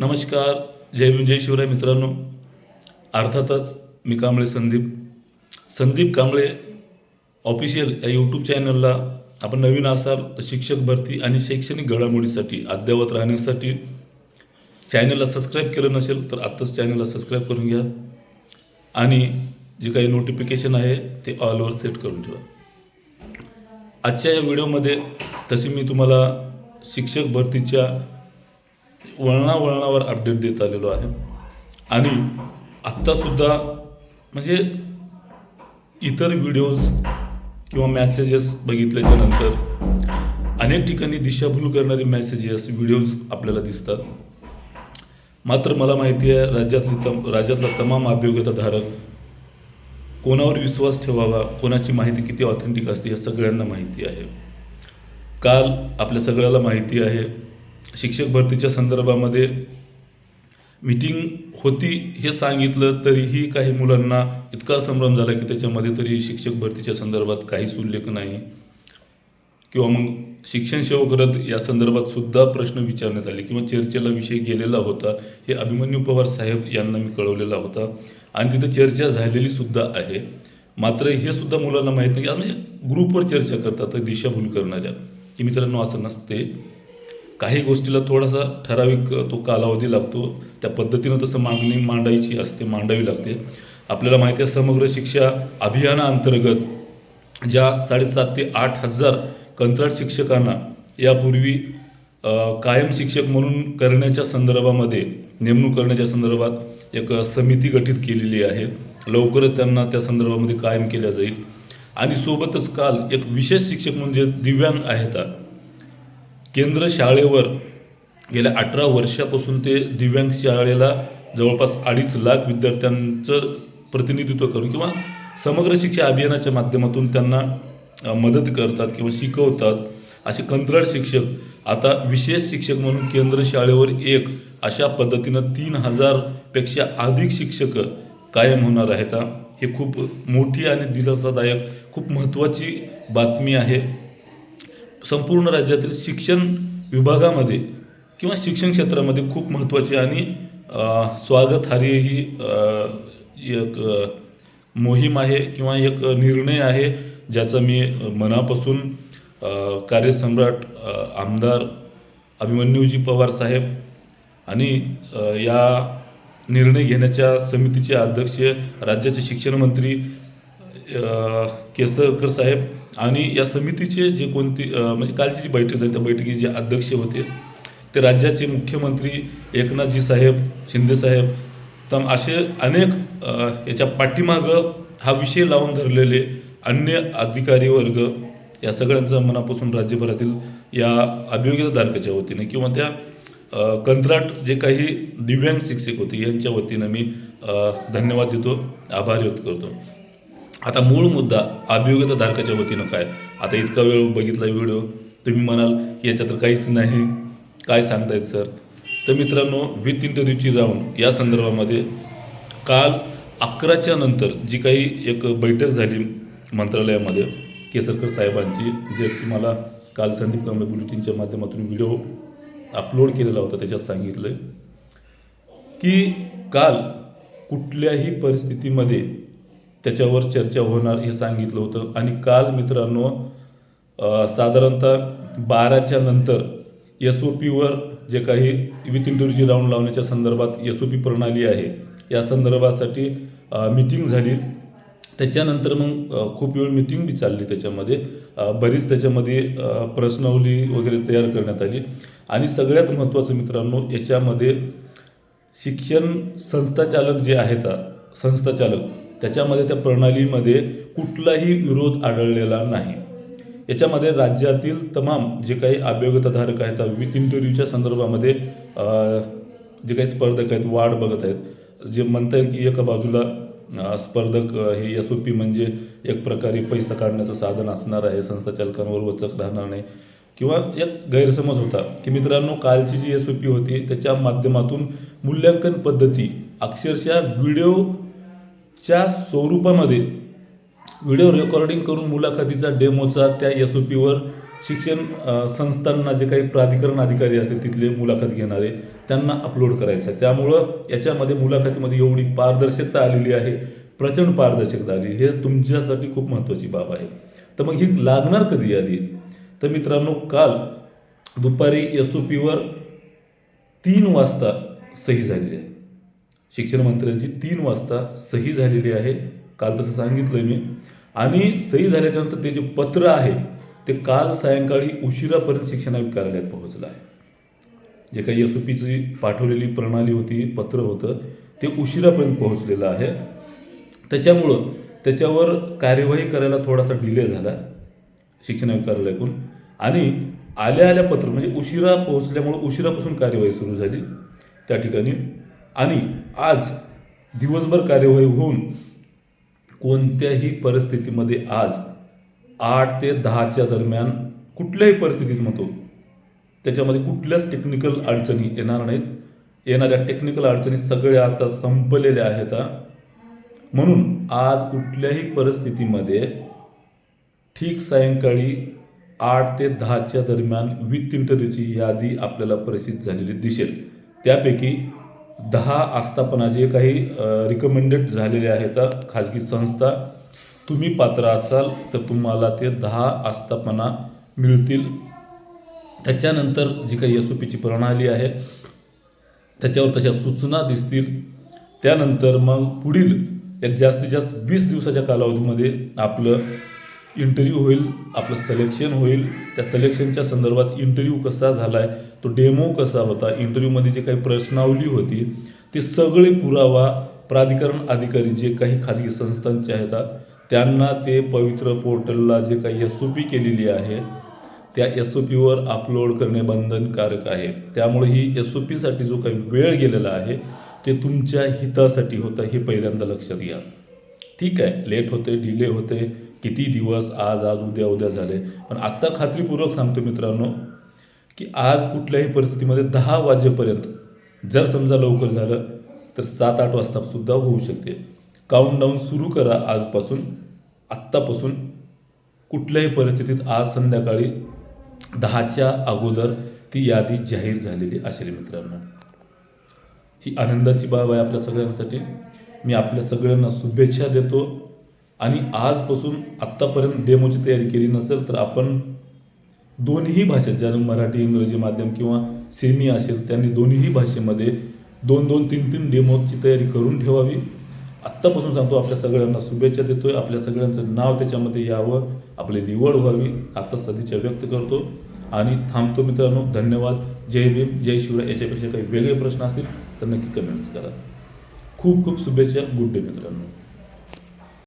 नमस्कार. जय भीम जय शिवराय मित्रांनो. अर्थातच मी कांबळे संदीप. संदीप कांबळे ऑफिशियल या यूट्यूब चॅनलला आपण नवीन असाल तर शिक्षक भरती आणि शैक्षणिक घडामोडीसाठी अद्ययावत राहण्यासाठी चॅनलला सबस्क्राईब केलं नसेल तर आत्ताच चॅनलला सबस्क्राईब करून घ्या. आणि जे काही नोटिफिकेशन आहे ते ऑलवर सेट करून ठेवा. आजच्या या व्हिडिओमध्ये तशी मी तुम्हाला शिक्षक भरतीच्या वळणावळणावर अपडेट देत आलेलो आहे. आणि आत्तासुद्धा म्हणजे इतर व्हिडिओज किंवा मॅसेजेस बघितल्याच्या नंतर अनेक ठिकाणी दिशाभूल करणारे मॅसेजेस व्हिडिओज आपल्याला दिसतात. मात्र मला माहिती आहे राज्यातली तम राज्यातला तमाम अभियोग्यताधारक कोणावर विश्वास ठेवावा कोणाची माहिती किती ऑथेंटिक असते हे सगळ्यांना माहिती आहे. काल आपल्या सगळ्याला माहिती आहे शिक्षक भरतीच्या संदर्भामध्ये मीटिंग होती हे सांगितलं तरीही काही मुलांना इतका संभ्रम झाला की त्याच्यामध्ये तरी शिक्षक भरतीच्या संदर्भात काहीच उल्लेख नाही. किंवा मग शिक्षण सेवा रद्द या संदर्भात सुद्धा प्रश्न विचारण्यात आले किंवा चर्चेला विषय गेलेला होता हे अभिमन्यू पवार साहेब यांना मी कळवलेला होता. आणि तिथं चर्चा झालेली सुद्धा आहे. मात्र हे सुद्धा मुलांना माहीत नाही की म्हणजे ग्रुपवर चर्चा करतात तर दिशाभूल करणाऱ्या. की मित्रांनो असं नसते. काही गोष्टीला थोडासा ठराविक तो कालावधी लागतो. त्या पद्धतीनं तसं मागणी मांडायची असते मांडावी लागते. आपल्याला माहिती आहे समग्र शिक्षा अभियानाअंतर्गत ज्या साडेसात ते आठ हजार कंत्राट शिक्षकांना यापूर्वी कायम शिक्षक म्हणून करण्याच्या संदर्भामध्ये नेमणूक करण्याच्या संदर्भात एक समिती गठीत केलेली आहे. लवकरच त्यांना त्या संदर्भामध्ये कायम केल्या जाईल. आणि सोबतच काल एक विशेष शिक्षक म्हणजे दिव्यांग आहेत. केंद्र शाळेवर गेल्या अठरा वर्षापासून ते दिव्यांग शाळेला जवळपास अडीच लाख विद्यार्थ्यांचं प्रतिनिधित्व करून किंवा समग्र शिक्षा अभियानाच्या माध्यमातून त्यांना मदत करतात किंवा शिकवतात असे कंत्राट शिक्षक आता विशेष शिक्षक म्हणून केंद्र शाळेवर एक अशा पद्धतीनं तीन हजारपेक्षा अधिक शिक्षक कायम होणार आहेत. हे खूप मोठी आणि दिलासादायक खूप महत्त्वाची बातमी आहे. संपूर्ण राज्यातील शिक्षण विभागामध्ये किंवा शिक्षण क्षेत्रामध्ये खूप महत्त्वाची आणि अ, स्वागतार्ह ही एक मोहीम आहे किंवा एक निर्णय आहे ज्याचा मी मनापासून कार्यसम्राट आमदार अभिमन्यूजी पवार साहेब आणि या निर्णय घेण्याच्या समितीचे अध्यक्ष राज्याचे शिक्षणमंत्री केसरकर साहेब आणि या समितीचे जे कोणती म्हणजे कालची जी बैठक झाली त्या बैठकीचे जे अध्यक्ष होते ते राज्याचे मुख्यमंत्री एकनाथजी साहेब शिंदे साहेब तर असे अनेक याच्या पाठीमागं हा विषय लावून धरलेले अन्य अधिकारी वर्ग या सगळ्यांचं मनापासून राज्यभरातील या अभियोग्यताधारकाच्या वतीने किंवा त्या कंत्राट जे काही दिव्यांग शिक्षक होते यांच्या वतीनं मी धन्यवाद देतो आभार व्यक्त करतो. आता मूळ मुद्दा अभियोग्यताधारकाच्या वतीनं काय? आता इतका वेळ बघितला व्हिडिओ तुम्ही म्हणाल की याच्यात तर काहीच नाही. काय सांगतायत सर? तर मित्रांनो विथ इंटरव्ह्यूची राऊंड या संदर्भामध्ये काल अकराच्या नंतर जी काही एक बैठक झाली मंत्रालयामध्ये केसरकर साहेबांची जे तुम्हाला काल संदीप कांबळे बुलेटिनच्या माध्यमातून व्हिडिओ अपलोड केलेला होता त्याच्यात सांगितलं की काल कुठल्याही परिस्थितीमध्ये त्याच्यावर चर्चा होणार हे सांगितलं होतं. आणि काल मित्रांनो साधारणतः बाराच्या नंतर एस ओ पीवर जे काही विथ इंटरव्ह्यूची राऊंड लावण्याच्या संदर्भात एस ओ पी प्रणाली आहे या संदर्भासाठी मिटिंग झाली. त्याच्यानंतर मग खूप वेळ मिटिंग बी चालली त्याच्यामध्ये. बरीच त्याच्यामध्ये प्रश्नावली वगैरे तयार करण्यात आली. आणि सगळ्यात महत्त्वाचं मित्रांनो याच्यामध्ये शिक्षण संस्थाचालक जे आहेत संस्थाचालक त्याच्यामध्ये त्या प्रणालीमध्ये कुठलाही विरोध आढळलेला नाही. याच्यामध्ये राज्यातील तमाम जे काही अभियोग्यताधारक आहेत विथ इंटरव्ह्यूच्या संदर्भामध्ये जे काही स्पर्धक आहेत वाढ बघत आहेत. जे म्हणत की एका बाजूला स्पर्धक हे एस ओ पी म्हणजे एक प्रकारे पैसा काढण्याचं साधन असणार आहे संस्था चालकांवर वचक राहणार नाही. किंवा एक गैरसमज होता की मित्रांनो कालची जी एस ओ पी होती त्याच्या माध्यमातून मूल्यांकन पद्धती अक्षरशः व्हिडिओ च्या स्वरूपामध्ये व्हिडिओ रेकॉर्डिंग करून मुलाखतीचा डेमोचा त्या एस ओ पीवर शिक्षण संस्थांना जे काही प्राधिकरण अधिकारी असतील तिथले मुलाखत घेणारे त्यांना अपलोड करायचं. आहे त्यामुळं याच्यामध्ये मुलाखतीमध्ये एवढी पारदर्शकता आलेली आहे प्रचंड पारदर्शकता आली. हे तुमच्यासाठी खूप महत्त्वाची बाब आहे. तर मग ही लागणार कधी यादी तर मित्रांनो काल दुपारी एस ओ पीवर तीन वाजता सही झालेली आहे. शिक्षण मंत्र्यांची तीन वाजता सही झालेली आहे. काल तसं सांगितलं मी. आणि सही झाल्याच्यानंतर ते जे पत्र आहे ते काल सायंकाळी उशिरापर्यंत शिक्षण कार्यालयात पोहोचलं आहे. जे काही एस ओ पीची पाठवलेली प्रणाली होती पत्र होतं ते उशिरापर्यंत पोहोचलेलं आहे. त्याच्यामुळं त्याच्यावर कार्यवाही करायला थोडासा डिले झाला शिक्षण आयुक्त कार्यालयाकडून. आणि आल्या आल्या पत्र म्हणजे उशिरा पोहोचल्यामुळं उशिरापासून कार्यवाही सुरू झाली. त्या ठिकाणी आणि आज दिवसभर कार्यवाही होऊन कोणत्याही परिस्थितीमध्ये आज आठ ते दहाच्या दरम्यान कुठल्याही परिस्थितीत म्हणतो त्याच्यामध्ये कुठल्याच टेक्निकल अडचणी येणार नाहीत. येणाऱ्या टेक्निकल अडचणी सगळ्या आता संपलेल्या आहेत म्हणून आज कुठल्याही परिस्थितीमध्ये ठीक सायंकाळी आठ ते दहाच्या दरम्यान विथ इंटरव्ह्यूची यादी आपल्याला प्रसिद्ध झालेली दिसेल. त्यापैकी दहा आस्थापना जे काही रिकमेंडेड झालेले आहेत खाजगी संस्था तुम्ही पात्र असाल तर तुम्हाला ते दहा आस्थापना मिळतील. त्याच्यानंतर जी काही एस ओ पीची प्रणाली आहे त्याच्यावर तशा सूचना दिसतील. त्यानंतर मग पुढील एक जास्तीत जास्त वीस दिवसाच्या कालावधीमध्ये आपलं इंटरव्ह्यू होईल आपलं सिलेक्शन होईल. त्या सिलेक्शनच्या संदर्भात इंटरव्ह्यू कसा झाला आहे तो डेमो कसा होता इंटरव्ह्यूमध्ये जे काही प्रश्नावली होती ते सगळे पुरावा प्राधिकरण अधिकारी जे काही खाजगी संस्थांचे आहेत त्यांना ते पवित्र पोर्टलला जे काही एस ओ पी केलेली आहे त्या एस ओ पीवर अपलोड करणे बंधनकारक आहे. त्यामुळे ही एस ओ पीसाठी जो काही वेळ गेलेला आहे ते तुमच्या हितासाठी होतं हे पहिल्यांदा लक्षात घ्या. ठीक आहे लेट होते डिले होते. किती दिवस आज आज उद्या उद्या झाले. पण आत्ता खात्रीपूर्वक सांगतो मित्रांनो की आज कुठल्याही परिस्थितीमध्ये दहा वाजेपर्यंत जर समजा लवकर झालं तर सात आठ वाजतासुद्धा होऊ शकते. काउंटडाऊन सुरू करा आजपासून आत्तापासून. कुठल्याही परिस्थितीत आज संध्याकाळी दहाच्या अगोदर ती यादी जाहीर झालेली असेल मित्रांनो. ही आनंदाची बाब आहे आपल्या सगळ्यांसाठी. मी आपल्या सगळ्यांना शुभेच्छा देतो. आणि आजपासून आत्तापर्यंत डेमोची तयारी केली नसेल तर आपण दोन्ही भाषेत ज्यानं मराठी इंग्रजी माध्यम किंवा सेमी असेल त्यांनी दोन्ही भाषेमध्ये दोन दोन तीन तीन डेमोची तयारी करून ठेवावी. आत्तापासून सांगतो आपल्या सगळ्यांना शुभेच्छा देतोय. आपल्या सगळ्यांचं नाव त्याच्यामध्ये यावं. आपली निवड व्हावी. आत्ता सदिच्छा व्यक्त करतो. आणि थांबतो मित्रांनो. धन्यवाद. जय भीम जय शिवराय. याच्यापेक्षा काही वेगळे प्रश्न असतील तर नक्की कमेंट्स करा. खूप खूप शुभेच्छा. गुड डे मित्रांनो.